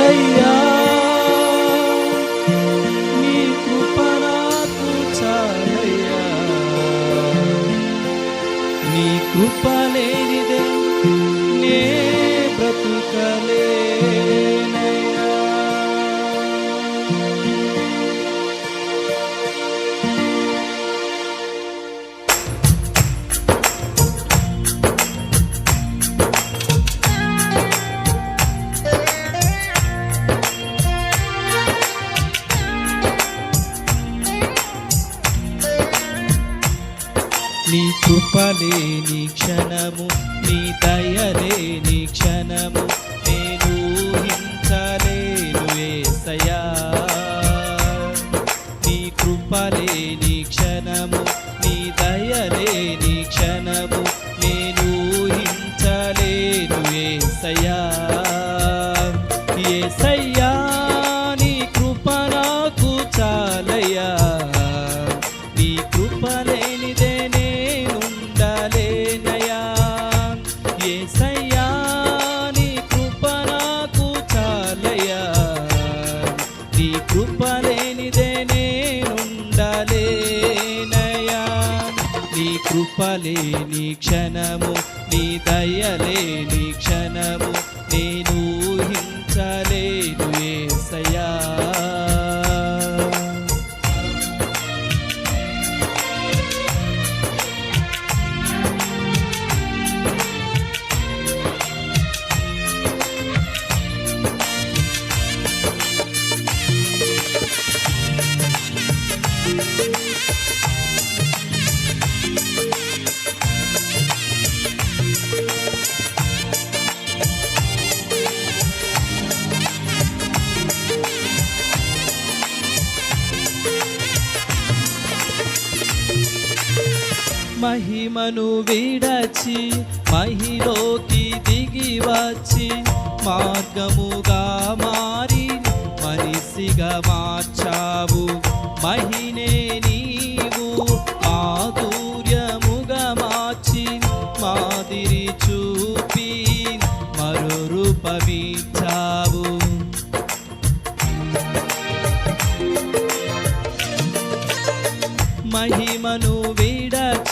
ఏసయ్యా నీ కృప నాకు చాలయ్యా నీ కృప నీ కృపలేని క్షణము నీ దయలేని క్షణము నేను ఊహించలేను ఏసయా నీ కృపలేని క్షణము కృపలేనిదే నేనుండలేనయా నీ కృపలేని క్షణము నీ దయలేని క్షణము నేను మహిమను విడచి మహిలోకి దిగి వచ్చి మార్గముగా మారి మనిషిగా మార్చావు. మహినే నీవు మాధుర్యముగా మార్చి మాదిరి చూపి మరో రూపమీ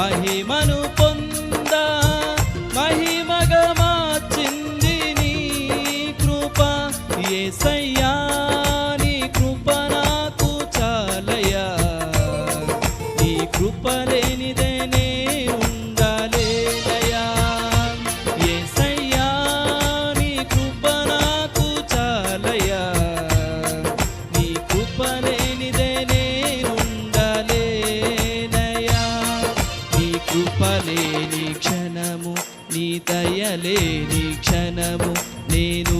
మహిమను పొంద మహిమగా మార్చింది నీ కృప. ఏసయ్యా క్షణము నేను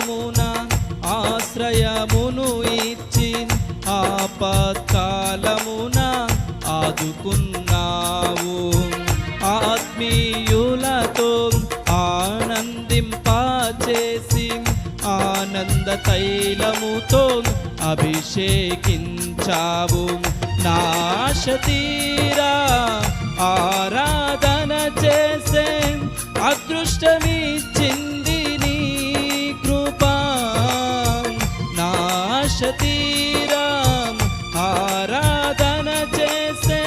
చేసి ఆనంద తైలముతో అభిషేకించావు. నాశతీరా ఆరాధన చేసే అదృష్టమిచ్చింది కృపా. నాశతీరా ఆరాధన చేసే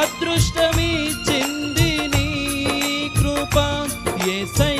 అదృష్టమిచ్చింది నీ కృపా. ఏసై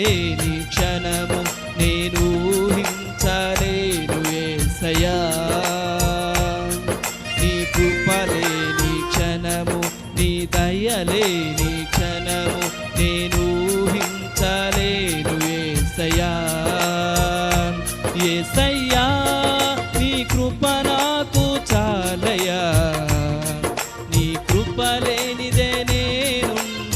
లేని క్షణము నేను ఊహించలేను ఏసయా నీ కృపలేని క్షణము నీ దయలేని క్షణము నేను ఊహించలేను ఏసయా ఏసయ్యా నీ కృప నాకు చాలయా నీ కృపలేనిదే నేనుండలేనయా